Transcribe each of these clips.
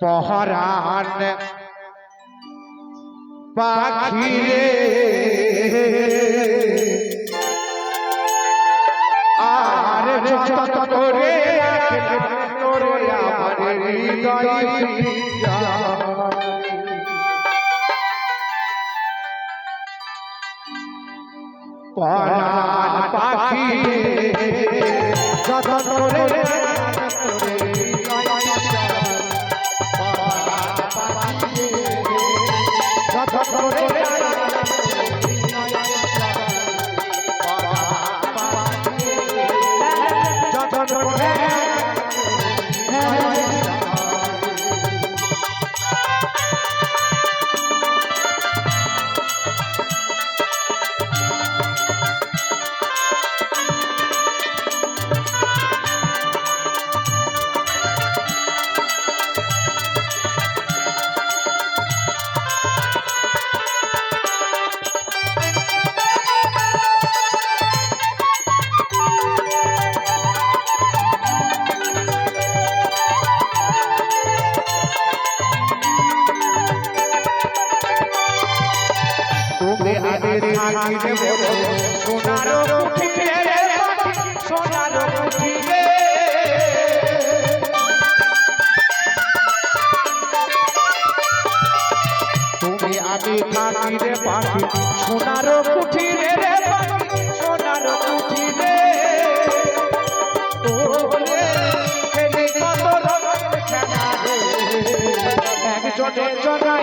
পহরান পাখি পাখি। যত করে আগে থাকিলে বলো তুমি আগে থাকিলে পাখি। সোনার রে সোনার রে একজনে জনাই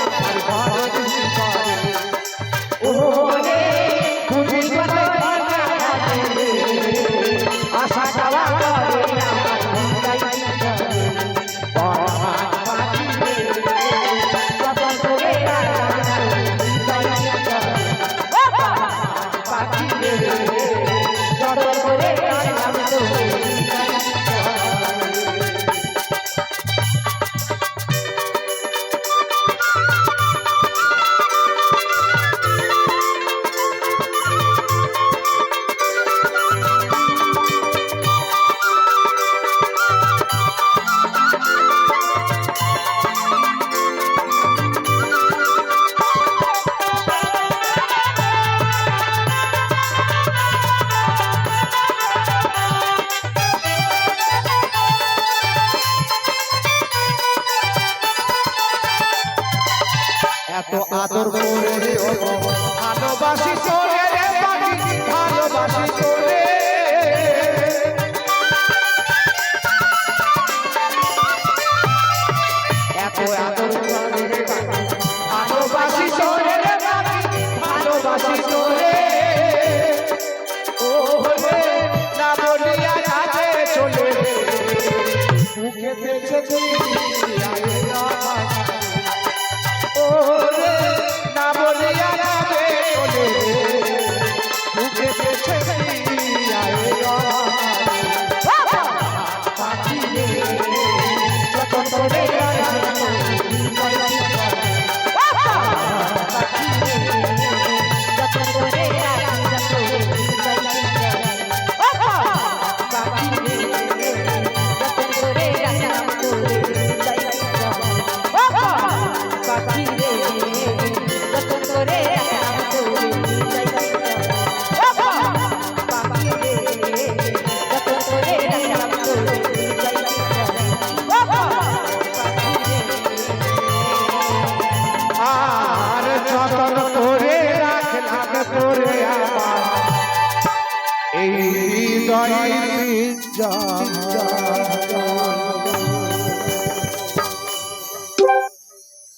দেখে আয় না বলিয়া হৃদয় পিঞ্জা